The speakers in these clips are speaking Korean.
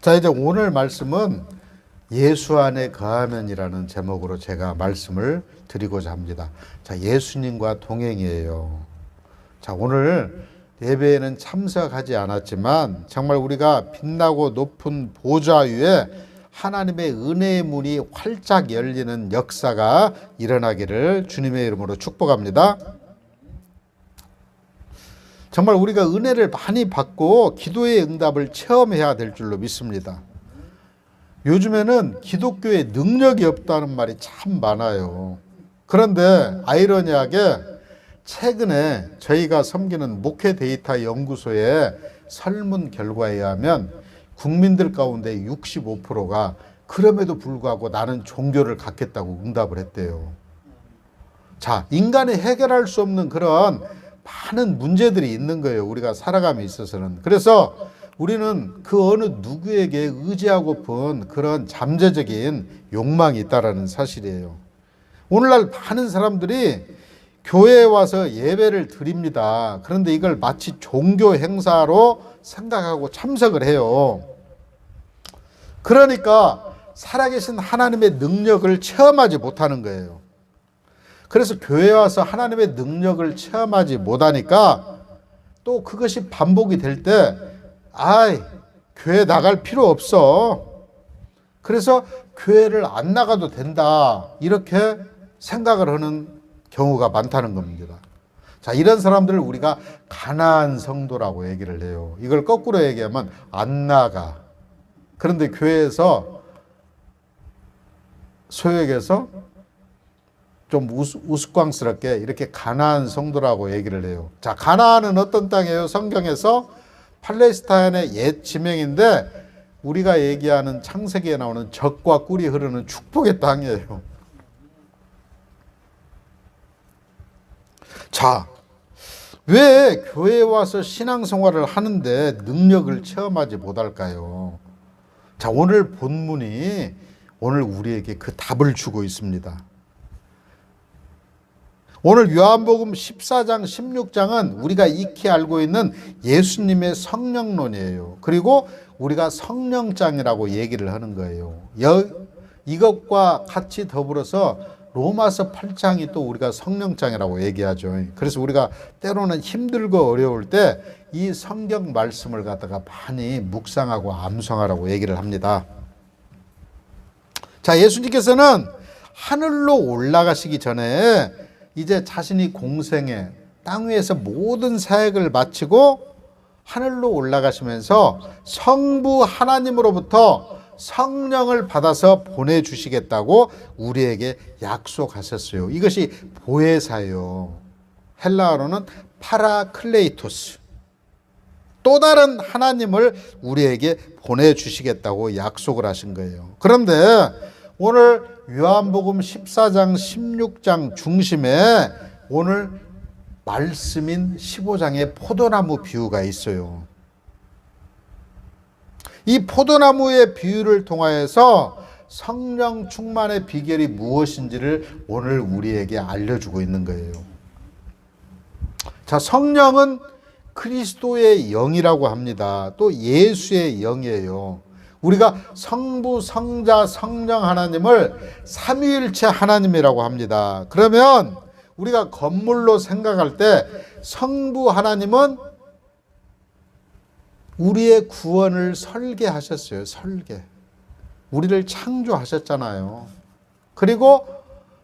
자, 이제 오늘 말씀은 예수 안에 거하면이라는 제목으로 제가 말씀을 드리고자 합니다. 자, 예수님과 동행이에요. 자, 오늘 예배에는 참석하지 않았지만 정말 우리가 빛나고 높은 보좌 위에 하나님의 은혜의 문이 활짝 열리는 역사가 일어나기를 주님의 이름으로 축복합니다. 정말 우리가 은혜를 많이 받고 기도의 응답을 체험해야 될 줄로 믿습니다. 요즘에는 기독교에 능력이 없다는 말이 참 많아요. 그런데 아이러니하게 최근에 저희가 섬기는 목회 데이터 연구소의 설문 결과에 의하면 국민들 가운데 65%가 그럼에도 불구하고 나는 종교를 갖겠다고 응답을 했대요. 자, 인간이 해결할 수 없는 그런 많은 문제들이 있는 거예요. 우리가 살아감에 있어서는. 그래서 우리는 그 어느 누구에게 의지하고픈 그런 잠재적인 욕망이 있다라는 사실이에요. 오늘날 많은 사람들이 교회에 와서 예배를 드립니다. 그런데 이걸 마치 종교 행사로 생각하고 참석을 해요. 그러니까 살아계신 하나님의 능력을 체험하지 못하는 거예요. 그래서 교회 와서 하나님의 능력을 체험하지 못하니까 또 그것이 반복이 될 때, 아이, 교회 나갈 필요 없어. 그래서 교회를 안 나가도 된다. 이렇게 생각을 하는 경우가 많다는 겁니다. 자, 이런 사람들을 우리가 가나안 성도라고 얘기를 해요. 이걸 거꾸로 얘기하면 안 나가. 그런데 교회에서 소액에서 좀 우스, 우스 꽝스럽게 이렇게 가나안 성도라고 얘기를 해요. 자, 가나안은 어떤 땅이에요? 성경에서 팔레스타인의 옛 지명인데 우리가 얘기하는 창세기에 나오는 적과 꿀이 흐르는 축복의 땅이에요. 자, 왜 교회에 와서 신앙생활을 하는데 능력을 체험하지 못할까요? 자, 오늘 본문이 오늘 우리에게 그 답을 주고 있습니다. 오늘 요한복음 14장, 16장은 우리가 익히 알고 있는 예수님의 성령론이에요. 그리고 우리가 성령장이라고 얘기를 하는 거예요. 여, 이것과 같이 더불어서 로마서 8장이 또 우리가 성령장이라고 얘기하죠. 그래서 우리가 때로는 힘들고 어려울 때 이 성경 말씀을 갖다가 많이 묵상하고 암송하라고 얘기를 합니다. 자, 예수님께서는 하늘로 올라가시기 전에 이제 자신이 공생에 땅 위에서 모든 사역을 마치고 하늘로 올라가시면서 성부 하나님으로부터 성령을 받아서 보내주시겠다고 우리에게 약속하셨어요. 이것이 보혜사요. 헬라어로는 파라클레이토스. 또 다른 하나님을 우리에게 보내주시겠다고 약속을 하신 거예요. 그런데 오늘 요한복음 14장, 16장 중심에 오늘 말씀인 15장의 포도나무 비유가 있어요. 이 포도나무의 비유를 통하여서 성령 충만의 비결이 무엇인지를 오늘 우리에게 알려주고 있는 거예요. 자, 성령은 그리스도의 영이라고 합니다. 또 예수의 영이에요. 우리가 성부, 성자, 성령 하나님을 삼위일체 하나님이라고 합니다. 그러면 우리가 건물로 생각할 때 성부 하나님은 우리의 구원을 설계하셨어요. 설계. 우리를 창조하셨잖아요. 그리고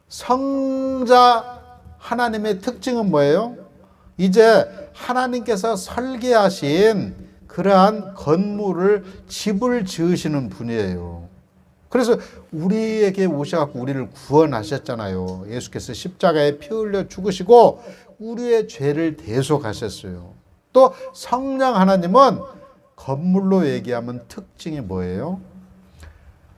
성자 하나님의 특징은 뭐예요? 이제 하나님께서 설계하신 그러한 건물을 집을 지으시는 분이에요. 그래서 우리에게 오셔갖고 우리를 구원하셨잖아요. 예수께서 십자가에 피 흘려 죽으시고 우리의 죄를 대속하셨어요. 또 성령 하나님은 건물로 얘기하면 특징이 뭐예요?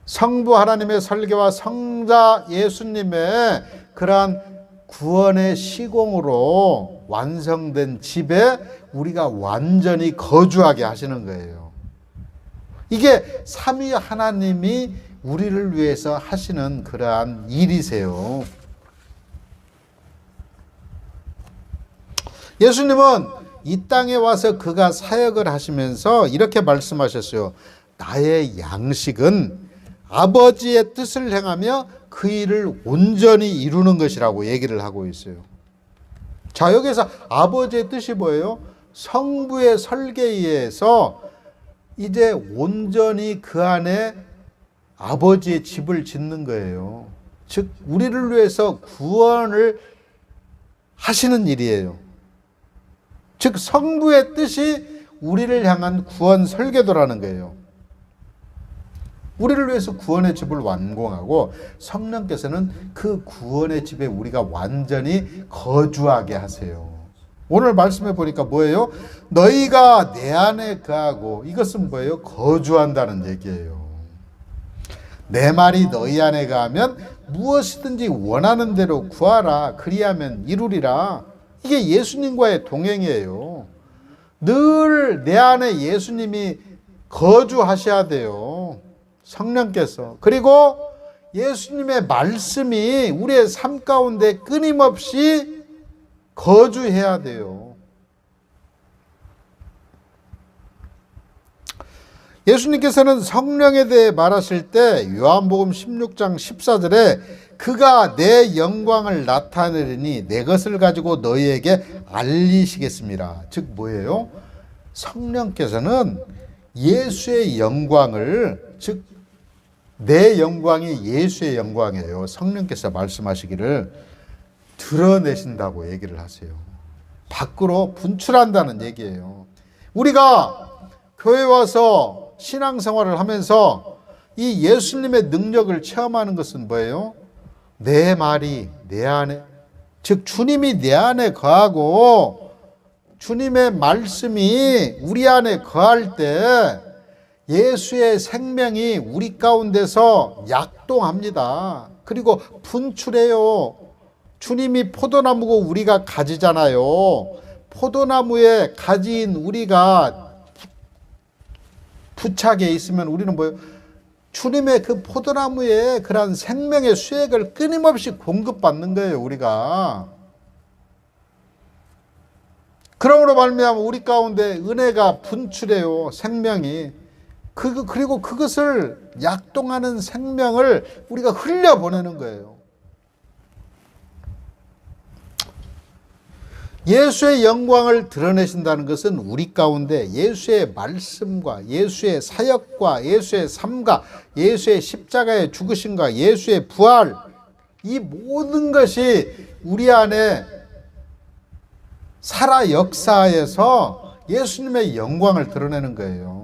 성부 하나님의 설계와 성자 예수님의 그러한 구원의 시공으로 완성된 집에 우리가 완전히 거주하게 하시는 거예요. 이게 삼위 하나님이 우리를 위해서 하시는 그러한 일이세요. 예수님은 이 땅에 와서 그가 사역을 하시면서 이렇게 말씀하셨어요. 나의 양식은 아버지의 뜻을 행하며 그 일을 온전히 이루는 것이라고 얘기를 하고 있어요. 자, 여기서 아버지의 뜻이 뭐예요? 성부의 설계에 의해서 이제 온전히 그 안에 아버지의 집을 짓는 거예요. 즉, 우리를 위해서 구원을 하시는 일이에요. 즉, 성부의 뜻이 우리를 향한 구원 설계도라는 거예요. 우리를 위해서 구원의 집을 완공하고 성령께서는 그 구원의 집에 우리가 완전히 거주하게 하세요. 오늘 말씀해 보니까 뭐예요? 너희가 내 안에 거하고 이것은 뭐예요? 거주한다는 얘기예요. 내 말이 너희 안에 가면 무엇이든지 원하는 대로 구하라. 그리하면 이루리라. 이게 예수님과의 동행이에요. 늘 내 안에 예수님이 거주하셔야 돼요. 성령께서. 그리고 예수님의 말씀이 우리의 삶 가운데 끊임없이 거주해야 돼요. 예수님께서는 성령에 대해 말하실 때 요한복음 16장 14절에 그가 내 영광을 나타내리니 내 것을 가지고 너희에게 알리시겠습니다. 즉 뭐예요? 성령께서는 예수의 영광을 즉 내 영광이 예수의 영광이에요. 성령께서 말씀하시기를 드러내신다고 얘기를 하세요. 밖으로 분출한다는 얘기예요. 우리가 교회 와서 신앙생활을 하면서 이 예수님의 능력을 체험하는 것은 뭐예요? 내 말이 내 안에 즉 주님이 내 안에 거하고 주님의 말씀이 우리 안에 거할 때 예수의 생명이 우리 가운데서 약동합니다. 그리고 분출해요. 주님이 포도나무고 우리가 가지잖아요. 포도나무에 가지인 우리가 부착해 있으면 우리는 뭐예요? 주님의 그 포도나무에 그러한 생명의 수액을 끊임없이 공급받는 거예요, 우리가. 그러므로 말미암아 우리 가운데 은혜가 분출해요, 생명이. 그, 그리고 그것을 약동하는 생명을 우리가 흘려보내는 거예요. 예수의 영광을 드러내신다는 것은 우리 가운데 예수의 말씀과 예수의 사역과 예수의 삶과 예수의 십자가의 죽으심과 예수의 부활 이 모든 것이 우리 안에 살아 역사에서 예수님의 영광을 드러내는 거예요.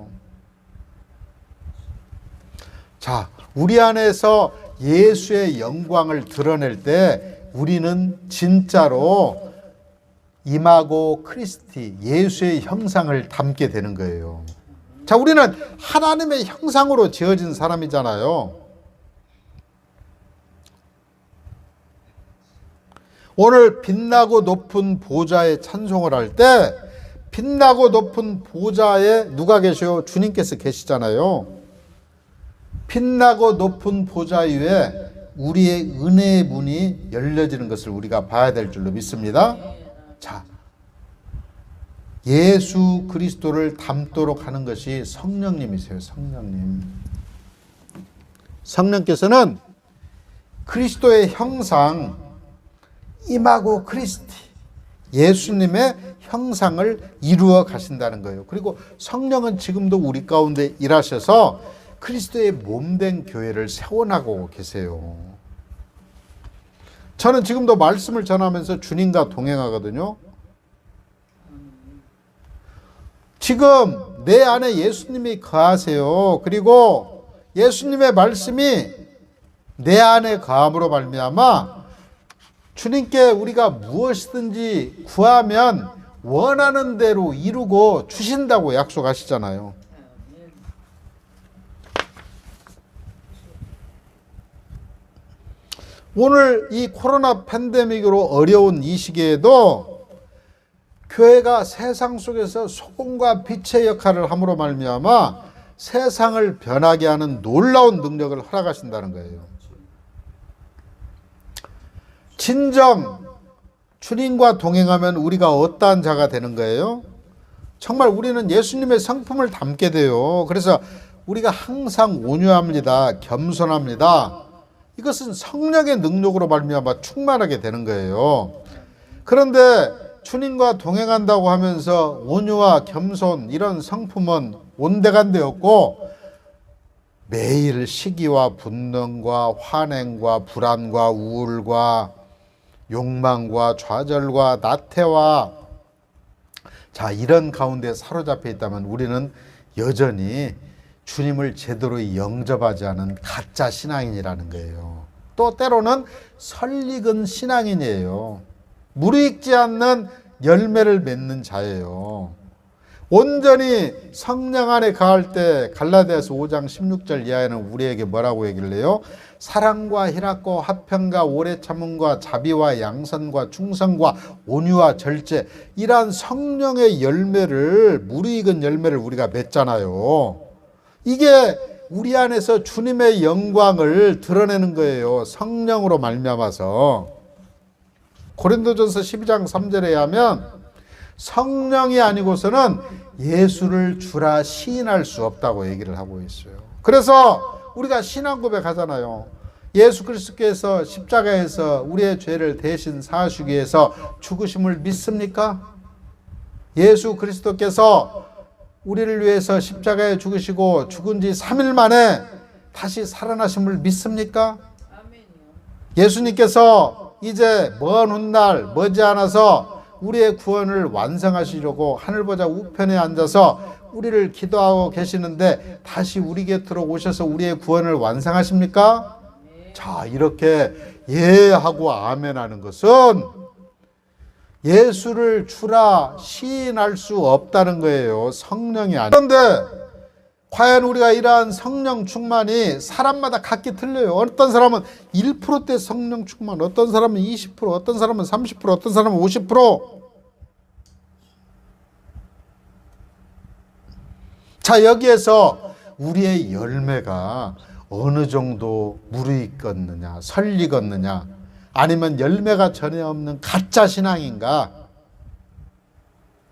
자, 우리 안에서 예수의 영광을 드러낼 때 우리는 진짜로 임하고 크리스티 예수의 형상을 담게 되는 거예요. 자, 우리는 하나님의 형상으로 지어진 사람이잖아요. 오늘 빛나고 높은 보좌에 찬송을 할 때 빛나고 높은 보좌에 누가 계셔요? 주님께서 계시잖아요. 빛나고 높은 보좌 위에 우리의 은혜의 문이 열려지는 것을 우리가 봐야 될 줄로 믿습니다. 자, 예수 그리스도를 닮도록 하는 것이 성령님이세요, 성령님. 성령께서는 그리스도의 형상, 임하고 크리스티, 예수님의 형상을 이루어 가신다는 거예요. 그리고 성령은 지금도 우리 가운데 일하셔서 그리스도의 몸된 교회를 세워나가고 계세요. 저는 지금도 말씀을 전하면서 주님과 동행하거든요. 지금 내 안에 예수님이 거하세요. 그리고 예수님의 말씀이 내 안에 거함으로 말미암아 주님께 우리가 무엇이든지 구하면 원하는 대로 이루고 주신다고 약속하시잖아요. 오늘 이 코로나 팬데믹으로 어려운 이 시기에도 교회가 세상 속에서 소금과 빛의 역할을 함으로 말미암아 세상을 변하게 하는 놀라운 능력을 허락하신다는 거예요. 진정 주님과 동행하면 우리가 어떠한 자가 되는 거예요? 정말 우리는 예수님의 성품을 담게 돼요. 그래서 우리가 항상 온유합니다. 겸손합니다. 이것은 성령의 능력으로 말미암아 충만하게 되는 거예요. 그런데 주님과 동행한다고 하면서 온유와 겸손 이런 성품은 온데간데 없고 매일 시기와 분능과 환행과 불안과 우울과 욕망과 좌절과 나태와 자 이런 가운데 사로잡혀 있다면 우리는 여전히 주님을 제대로 영접하지 않은 가짜 신앙인이라는 거예요. 또 때로는 설익은 신앙인이에요. 무르익지 않는 열매를 맺는 자예요. 온전히 성령 안에 가할 때 갈라디아서 5장 16절 이하에는 우리에게 뭐라고 얘기를 해요? 사랑과 희락과 화평과 오래 참음과 자비와 양선과 충성과 온유와 절제 이러한 성령의 열매를 무르익은 열매를 우리가 맺잖아요. 이게 우리 안에서 주님의 영광을 드러내는 거예요. 성령으로 말미암아서 고린도전서 12장 3절에 하면 성령이 아니고서는 예수를 주라 시인할 수 없다고 얘기를 하고 있어요. 그래서 우리가 신앙 고백하잖아요. 예수 그리스도께서 십자가에서 우리의 죄를 대신 사하시기 위해서 죽으심을 믿습니까? 예수 그리스도께서 우리를 위해서 십자가에 죽으시고 죽은 지 3일 만에 다시 살아나심을 믿습니까? 예수님께서 이제 먼 훗날 머지않아서 우리의 구원을 완성하시려고 하늘 보자 우편에 앉아서 우리를 기도하고 계시는데 다시 우리 곁으로 오셔서 우리의 구원을 완성하십니까? 자, 이렇게 예 하고 아멘 하는 것은 예수를 주라 시인할 수 없다는 거예요. 성령이 아니. 그런데 과연 우리가 이러한 성령 충만이 사람마다 각기 틀려요. 어떤 사람은 1%대 성령 충만, 어떤 사람은 20%, 어떤 사람은 30%, 어떤 사람은 50%. 자, 여기에서 우리의 열매가 어느 정도 무르익었느냐, 설익었느냐, 아니면 열매가 전혀 없는 가짜 신앙인가?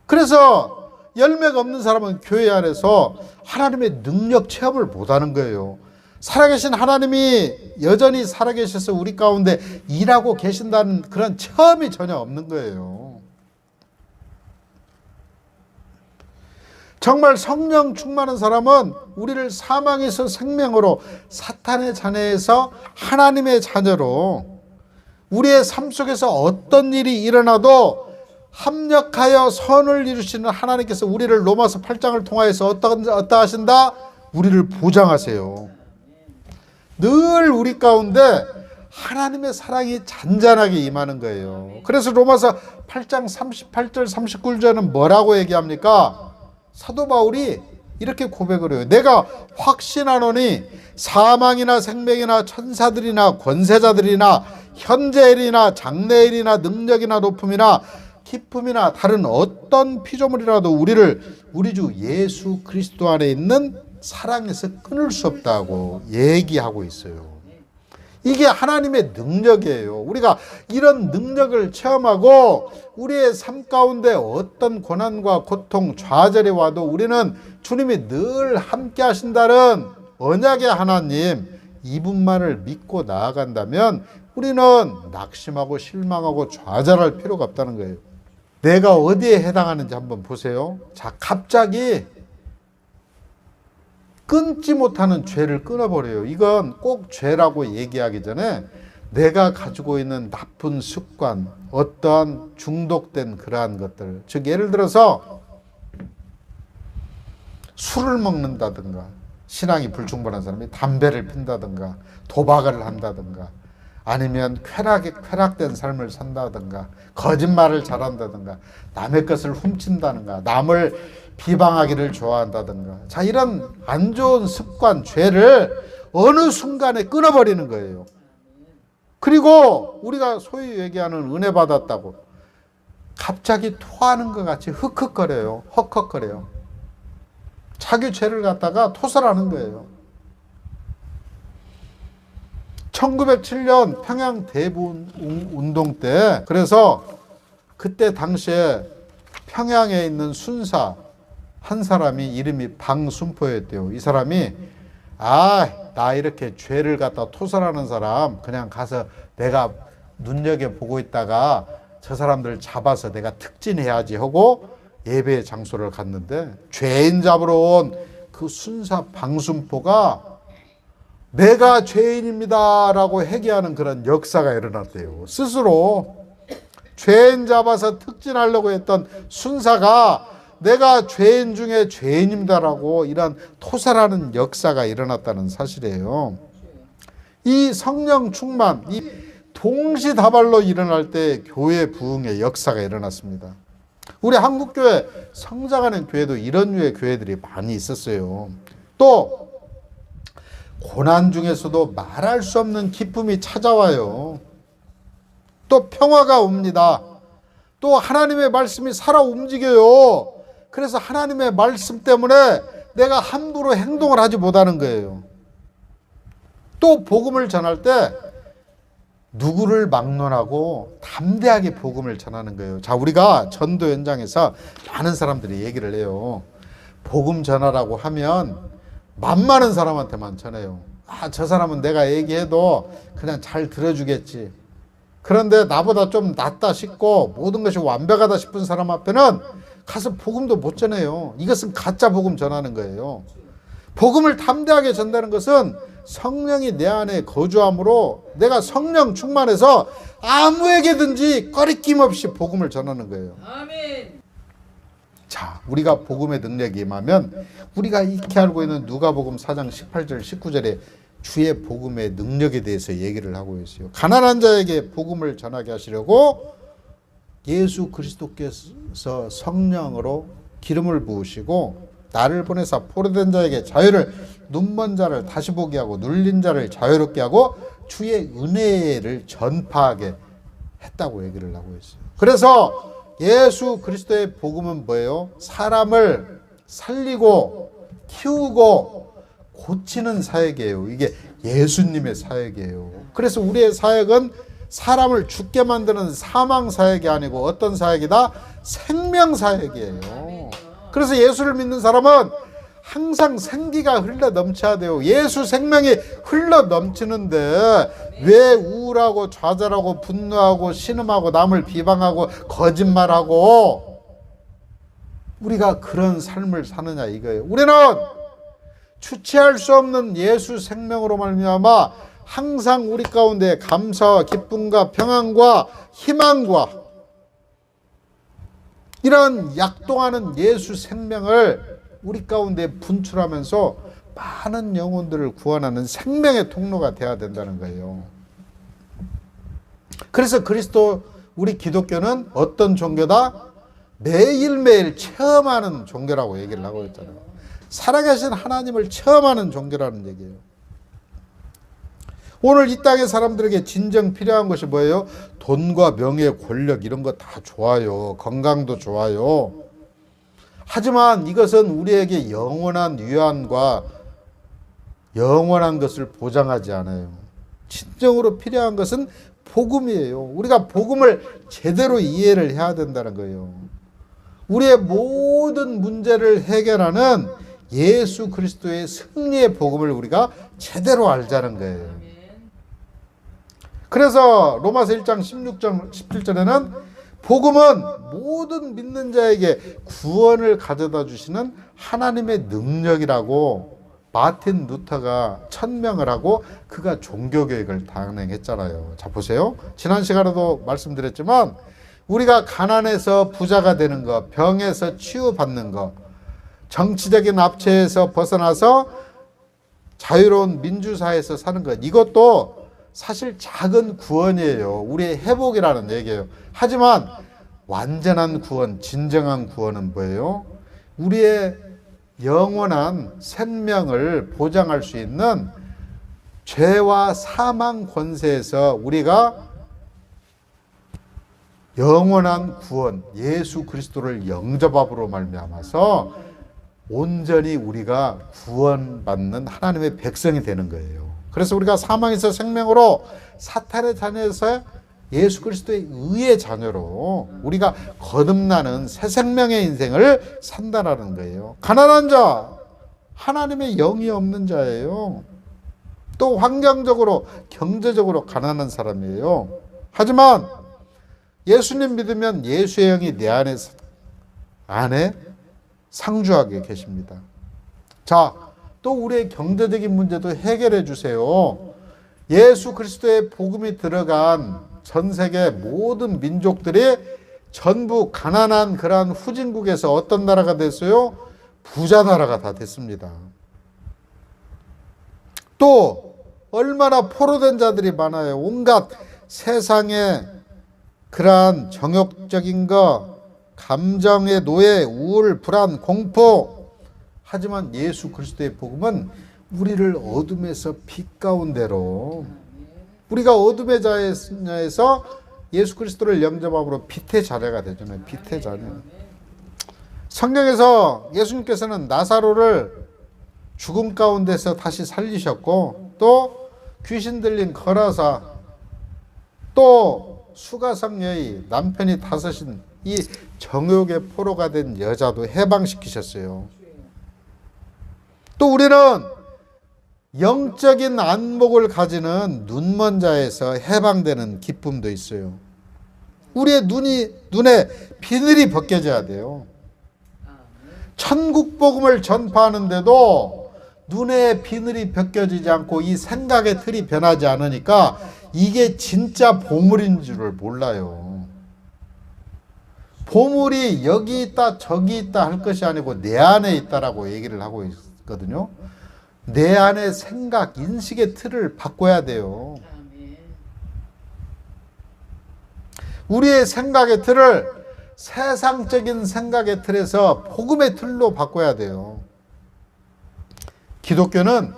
그래서 열매가 없는 사람은 교회 안에서 하나님의 능력 체험을 못하는 거예요. 살아계신 하나님이 여전히 살아계셔서 우리 가운데 일하고 계신다는 그런 체험이 전혀 없는 거예요. 정말 성령 충만한 사람은 우리를 사망에서 생명으로 사탄의 자녀에서 하나님의 자녀로 우리의 삶 속에서 어떤 일이 일어나도 합력하여 선을 이루시는 하나님께서 우리를 로마서 8장을 통하여서 어떠 하신다? 우리를 보장하세요. 늘 우리 가운데 하나님의 사랑이 잔잔하게 임하는 거예요. 그래서 로마서 8장 38절 39절은 뭐라고 얘기합니까? 사도 바울이 이렇게 고백을 해요. 내가 확신하노니 사망이나 생명이나 천사들이나 권세자들이나 현재일이나 장래일이나 능력이나 높음이나 기쁨이나 다른 어떤 피조물이라도 우리를 우리 주 예수 그리스도 안에 있는 사랑에서 끊을 수 없다고 얘기하고 있어요. 이게 하나님의 능력이에요. 우리가 이런 능력을 체험하고 우리의 삶 가운데 어떤 고난과 고통, 좌절이 와도 우리는 주님이 늘 함께 하신다는 언약의 하나님, 이분만을 믿고 나아간다면 우리는 낙심하고 실망하고 좌절할 필요가 없다는 거예요. 내가 어디에 해당하는지 한번 보세요. 자, 갑자기 끊지 못하는 죄를 끊어버려요. 이건 꼭 죄라고 얘기하기 전에 내가 가지고 있는 나쁜 습관, 어떠한 중독된 그러한 것들. 즉, 예를 들어서 술을 먹는다든가, 신앙이 불충분한 사람이 담배를 핀다든가, 도박을 한다든가, 아니면 쾌락에 쾌락된 삶을 산다든가, 거짓말을 잘한다든가, 남의 것을 훔친다든가, 남을 비방하기를 좋아한다든가. 자, 이런 안 좋은 습관, 죄를 어느 순간에 끊어버리는 거예요. 그리고 우리가 소위 얘기하는 은혜 받았다고 갑자기 토하는 것 같이 흑흑거려요. 헉헉거려요. 자기 죄를 갖다가 토설하는 거예요. 1907년 평양 대부 운동 때 그래서 그때 당시에 평양에 있는 순사 한 사람이 이름이 방순포였대요. 이 사람이 아, 나 이렇게 죄를 갖다 토설하는 사람 그냥 가서 내가 눈여겨 보고 있다가 저 사람들 잡아서 내가 특진해야지 하고 예배 장소를 갔는데 죄인 잡으러 온 그 순사 방순포가 내가 죄인입니다라고 회개하는 그런 역사가 일어났대요. 스스로 죄인 잡아서 특진하려고 했던 순사가 내가 죄인 중에 죄인입니다라고 이런 토설하는 역사가 일어났다는 사실이에요. 이 성령 충만, 이 동시다발로 일어날 때 교회 부흥의 역사가 일어났습니다. 우리 한국교회 성장하는 교회도 이런 류의 교회들이 많이 있었어요. 또 고난 중에서도 말할 수 없는 기쁨이 찾아와요. 또 평화가 옵니다. 또 하나님의 말씀이 살아 움직여요. 그래서 하나님의 말씀 때문에 내가 함부로 행동을 하지 못하는 거예요. 또 복음을 전할 때 누구를 막론하고 담대하게 복음을 전하는 거예요. 자, 우리가 전도 현장에서 많은 사람들이 얘기를 해요. 복음 전하라고 하면 만만한 사람한테만 전해요. 아, 저 사람은 내가 얘기해도 그냥 잘 들어주겠지. 그런데 나보다 좀 낫다 싶고 모든 것이 완벽하다 싶은 사람 앞에는 가서 복음도 못 전해요. 이것은 가짜 복음 전하는 거예요. 복음을 담대하게 전다는 것은 성령이 내 안에 거주함으로 내가 성령 충만해서 아무에게든지 꺼리낌 없이 복음을 전하는 거예요. 아멘. 자, 우리가 복음의 능력이 임하면 우리가 익히 알고 있는 누가복음 4장 18절 19절에 주의 복음의 능력에 대해서 얘기를 하고 있어요. 가난한 자에게 복음을 전하게 하시려고 예수 그리스도께서 성령으로 기름을 부으시고 나를 보내사 포로된 자에게 자유를 눈먼 자를 다시 보게 하고 눌린 자를 자유롭게 하고 주의 은혜를 전파하게 했다고 얘기를 하고 있어요. 그래서 예수 그리스도의 복음은 뭐예요? 사람을 살리고 키우고 고치는 사역이에요. 이게 예수님의 사역이에요. 그래서 우리의 사역은 사람을 죽게 만드는 사망 사역이 아니고 어떤 사역이다? 생명 사역이에요. 그래서 예수를 믿는 사람은 항상 생기가 흘러 넘쳐야 돼요. 예수 생명이 흘러 넘치는데 왜 우울하고 좌절하고 분노하고 신음하고 남을 비방하고 거짓말하고 우리가 그런 삶을 사느냐 이거예요. 우리는 주체할 수 없는 예수 생명으로 말미암아 항상 우리 가운데 감사와 기쁨과 평안과 희망과 이런 약동하는 예수 생명을 우리 가운데 분출하면서 많은 영혼들을 구원하는 생명의 통로가 되어야 된다는 거예요. 그래서 그리스도 우리 기독교는 어떤 종교다? 매일매일 체험하는 종교라고 얘기를 하고 있잖아요. 살아계신 하나님을 체험하는 종교라는 얘기예요. 오늘 이 땅의 사람들에게 진정 필요한 것이 뭐예요? 돈과 명예, 권력 이런 거 다 좋아요. 건강도 좋아요. 하지만 이것은 우리에게 영원한 위안과 영원한 것을 보장하지 않아요. 진정으로 필요한 것은 복음이에요. 우리가 복음을 제대로 이해를 해야 된다는 거예요. 우리의 모든 문제를 해결하는 예수 그리스도의 승리의 복음을 우리가 제대로 알자는 거예요. 그래서 로마서 1장 16절 17절에는 복음은 모든 믿는 자에게 구원을 가져다 주시는 하나님의 능력이라고 마틴 루터가 천명을 하고 그가 종교 교육을 단행했잖아요. 자 보세요. 지난 시간에도 말씀드렸지만 우리가 가난해서 부자가 되는 것, 병에서 치유받는 것, 정치적인 압체에서 벗어나서 자유로운 민주사회에서 사는 것 이것도 사실 작은 구원이에요. 우리의 회복이라는 얘기예요. 하지만 완전한 구원, 진정한 구원은 뭐예요? 우리의 영원한 생명을 보장할 수 있는 죄와 사망 권세에서 우리가 영원한 구원, 예수 그리스도를 영접함으로 말미암아서 온전히 우리가 구원받는 하나님의 백성이 되는 거예요. 그래서 우리가 사망에서 생명으로 사탄의 자녀에서 예수 그리스도의 의의 자녀로 우리가 거듭나는 새 생명의 인생을 산다라는 거예요. 가난한 자, 하나님의 영이 없는 자예요. 또 환경적으로 경제적으로 가난한 사람이에요. 하지만 예수님 믿으면 예수의 영이 내 안에 안에 상주하게 계십니다. 자, 또 우리의 경제적인 문제도 해결해 주세요. 예수 그리스도의 복음이 들어간 전 세계 모든 민족들이 전부 가난한 그러한 후진국에서 어떤 나라가 됐어요? 부자 나라가 다 됐습니다. 또 얼마나 포로된 자들이 많아요. 온갖 세상의 그러한 정욕적인 거, 감정의 노예, 우울, 불안, 공포. 하지만 예수 그리스도의 복음은 우리를 어둠에서 빛 가운데로 우리가 어둠의 자에서 예수 그리스도를 영접함으로 빛의 자녀가 되잖아요. 빛의 자녀. 성경에서 예수님께서는 나사로를 죽음 가운데서 다시 살리셨고 또 귀신 들린 거라사 또 수가성녀의 남편이 다섯인 이 정욕의 포로가 된 여자도 해방시키셨어요. 또 우리는 영적인 안목을 가지는 눈먼 자에서 해방되는 기쁨도 있어요. 우리의 눈이 눈에 비늘이 벗겨져야 돼요. 천국 복음을 전파하는데도 눈에 비늘이 벗겨지지 않고 이 생각의 틀이 변하지 않으니까 이게 진짜 보물인 줄을 몰라요. 보물이 여기 있다 저기 있다 할 것이 아니고 내 안에 있다라고 얘기를 하고 있 거든요. 내 안의 생각, 인식의 틀을 바꿔야 돼요. 우리의 생각의 틀을 세상적인 생각의 틀에서 복음의 틀로 바꿔야 돼요. 기독교는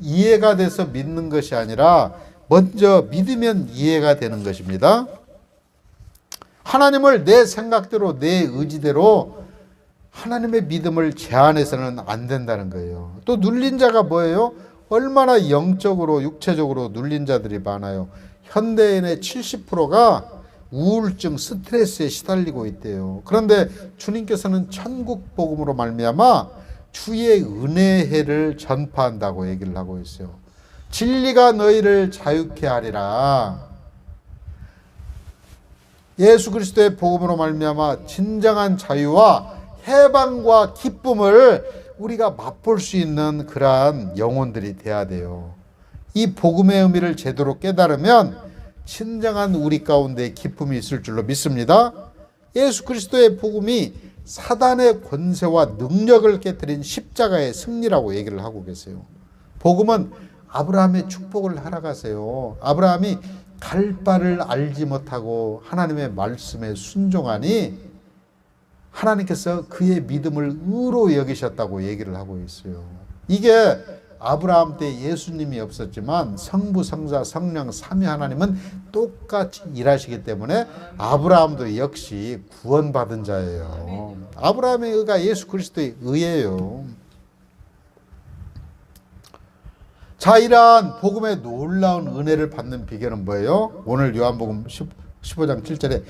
이해가 돼서 믿는 것이 아니라 먼저 믿으면 이해가 되는 것입니다. 하나님을 내 생각대로 내 의지대로 하나님의 믿음을 제한해서는 안 된다는 거예요. 또 눌린 자가 뭐예요? 얼마나 영적으로 육체적으로 눌린 자들이 많아요. 현대인의 70%가 우울증, 스트레스에 시달리고 있대요. 그런데 주님께서는 천국 복음으로 말미암아 주의 은혜해를 전파한다고 얘기를 하고 있어요. 진리가 너희를 자유케 하리라. 예수 그리스도의 복음으로 말미암아 진정한 자유와 해방과 기쁨을 우리가 맛볼 수 있는 그러한 영혼들이 돼야 돼요. 이 복음의 의미를 제대로 깨달으면 진정한 우리 가운데 기쁨이 있을 줄로 믿습니다. 예수 그리스도의 복음이 사단의 권세와 능력을 깨뜨린 십자가의 승리라고 얘기를 하고 계세요. 복음은 아브라함의 축복을 하라가세요. 아브라함이 갈 바를 알지 못하고 하나님의 말씀에 순종하니 하나님께서 그의 믿음을 의로 여기셨다고 얘기를 하고 있어요. 이게 아브라함 때 예수님이 없었지만 성부, 성자, 성령 삼위 하나님은 똑같이 일하시기 때문에 아브라함도 역시 구원받은 자예요. 아브라함의 의가 예수 그리스도의 의예요. 자, 이러한 복음의 놀라운 은혜를 받는 비결은 뭐예요? 오늘 요한복음 15장 7절에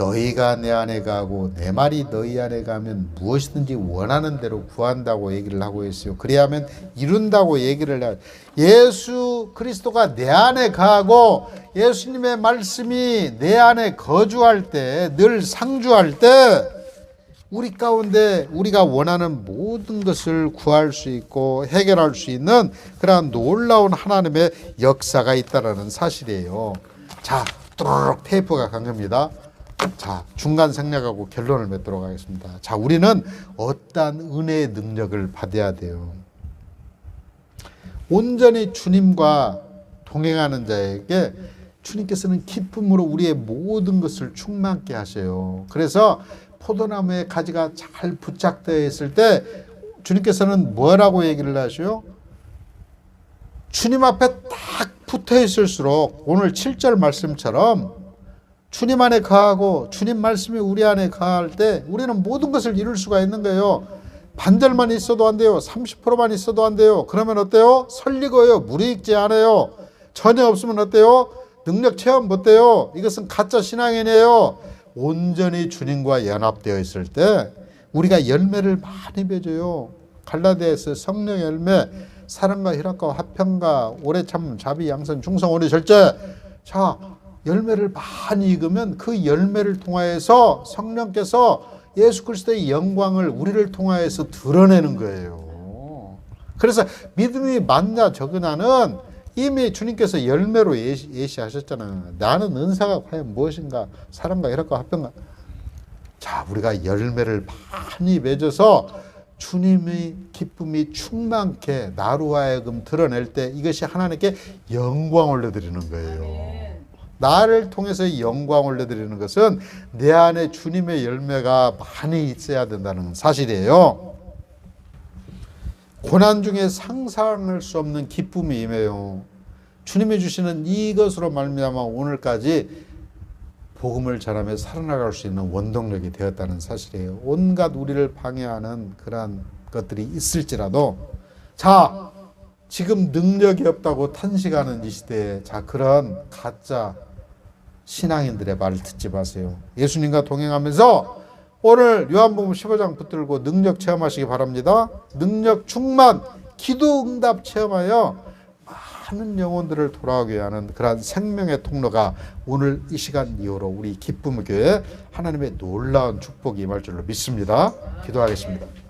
너희가 내 안에 가고 내 말이 너희 안에 가면 무엇이든지 원하는 대로 구한다고 얘기를 하고 있어요. 그래야면 이룬다고 얘기를 해. 예수 그리스도가 내 안에 가고 예수님의 말씀이 내 안에 거주할 때, 늘 상주할 때 우리 가운데 우리가 원하는 모든 것을 구할 수 있고 해결할 수 있는 그러한 놀라운 하나님의 역사가 있다라는 사실이에요. 자, 뚜루룩 테이프가 간 겁니다. 자, 중간 생략하고 결론을 맺도록 하겠습니다. 자, 우리는 어떠한 은혜의 능력을 받아야 돼요. 온전히 주님과 동행하는 자에게 주님께서는 기쁨으로 우리의 모든 것을 충만케 하셔요. 그래서 포도나무의 가지가 잘 부착되어 있을 때 주님께서는 뭐라고 얘기를 하셔요? 주님 앞에 딱 붙어 있을수록 오늘 7절 말씀처럼 주님 안에 거하고 주님 말씀이 우리 안에 거할 때 우리는 모든 것을 이룰 수가 있는 거예요. 반절만 있어도 안 돼요. 30%만 있어도 안 돼요. 그러면 어때요? 설리고요. 무리익지 않아요. 전혀 없으면 어때요? 능력 체험 못 돼요. 이것은 가짜 신앙이네요. 온전히 주님과 연합되어 있을 때 우리가 열매를 많이 맺어요. 갈라디아서 성령 열매, 사랑과 희락과 화평과 오래 참 자비 양선 충성 오래 절제. 자 열매를 많이 익으면 그 열매를 통하여서 성령께서 예수 그리스도의 영광을 우리를 통하여서 드러내는 거예요. 그래서 믿음이 많냐 적으냐는 이미 주님께서 열매로 예시, 예시 하셨잖아요. 나는 은사가 과연 무엇인가? 사랑과 희락과 화평과. 자, 우리가 열매를 많이 맺어서 주님의 기쁨이 충만케 나로 하여금 드러낼 때 이것이 하나님께 영광 올려드리는 거예요. 나를 통해서 영광 올려드리는 것은 내 안에 주님의 열매가 많이 있어야 된다는 사실이에요. 고난 중에 상상할 수 없는 기쁨이 임해요. 주님이 주시는 이것으로 말미암아 오늘까지 복음을 전하며 살아나갈 수 있는 원동력이 되었다는 사실이에요. 온갖 우리를 방해하는 그러한 것들이 있을지라도 자 지금 능력이 없다고 탄식하는 이 시대에 자 그런 가짜 신앙인들의 말을 듣지 마세요. 예수님과 동행하면서 오늘 요한복음 15장 붙들고 능력 체험하시기 바랍니다. 능력 충만, 기도 응답 체험하여 많은 영혼들을 돌아오게 하는 그러한 생명의 통로가 오늘 이 시간 이후로 우리 기쁨의 교회 하나님의 놀라운 축복이 임할 줄로 믿습니다. 기도하겠습니다.